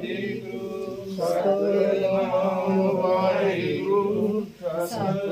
ਵਾਹਿਗੁਰੂ ਸਤਨਾਮ ਵਾਹਿਗੁਰੂ ਸਤਨਾਮ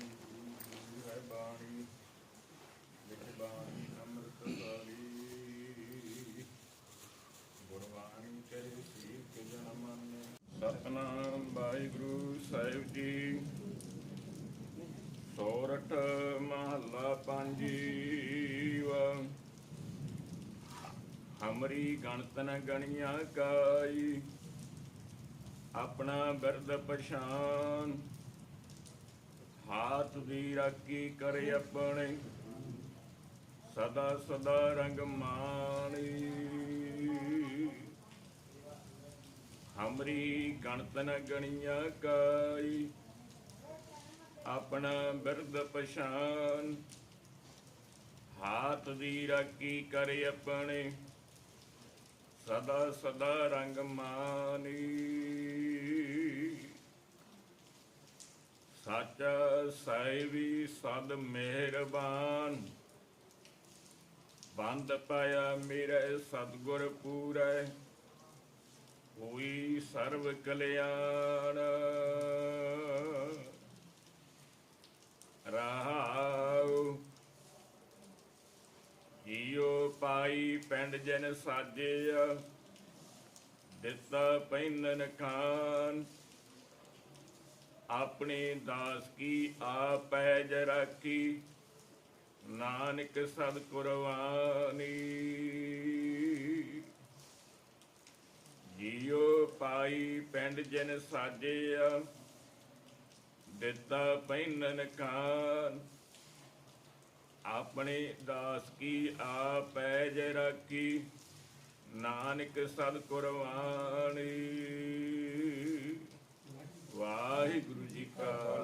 ਬਾਣੀ ਗੁਰੂ ਹੈ ਬਾਣੀ ਲਿਖ ਬਾਣੀ ਅੰਮ੍ਰਿਤ ਵਾਲੀ ਗੁਰਬਾਣੀ ਤੇਰੇ ਸੀਖ ਜਨ ਮਨ ਸਤਨਾਮ ਵਾਹਿਗੁਰੂ ਸਾਹਿਬ ਜੀ। ਸੋਰਠ ਮਹੱਲਾ ਪੰਜੀਵਾ। ਹਮਰੀ ਗਣਤ ਨ ਗਣੀਆਂ ਕਾਈ। ਆਪਣਾ ਬਿਰਦ ਪਛਾਨ। ਹਾਥ ਦੀ ਰਾਖੀ ਕਰੇ ਆਪਣੇ। ਸਦਾ ਸਦਾ ਰੰਗ ਮਾਣੀ। ਹਮਰੀ ਗਣਤ ਨ ਗਣੀਆਂ ਕਾਈ। ਆਪਣਾ ਬਿਰਦ ਪਛਾਨ। ਹਾਥ ਦੀ ਰਾਖੀ ਕਰੇ ਆਪਣੇ। ਸਦਾ ਸਦਾ ਰੰਗ ਮਾਨੀ ਸਾਚਾ ਸਦ ਮਿਹਰਬਾਨ। ਬੰਦ ਪਾਇਆ ਮੇਰੇ ਸਤਗੁਰ ਪੂਰੈ, ਹੋਈ ਸਰਬ ਕਲਿਆਣ। ਰਹਾਉ ਜੀਉ ਪਾਈ ਪਿੰਡ ਜਨ ਸਾਜਿਆ, ਦਿੱਤਾ ਪੈਨਨ ਖਾਨ। ਆਪਣੇ ਦਾਸ ਕੀ ਆਪੈ ਜ ਰਾਖੀ ਨਾਨਕ ਸਦ ਕੁਰਬਾਨੀ। ਜੀਉ ਪਾਈ ਪਿੰਡ ਜਨ ਸਾਜਿਆ, ਦਿੱਤਾ ਪੈਨਨ ਕਾਨ ਆਪਣੇ ਦਾਸ ਕੀ ਆਪੈ ਜਰਾ ਰਾਖੀ ਨਾਨਕ ਸਦ ਕੁਰਬਾਨੀ। ਵਾਹਿਗੁਰੂ uh,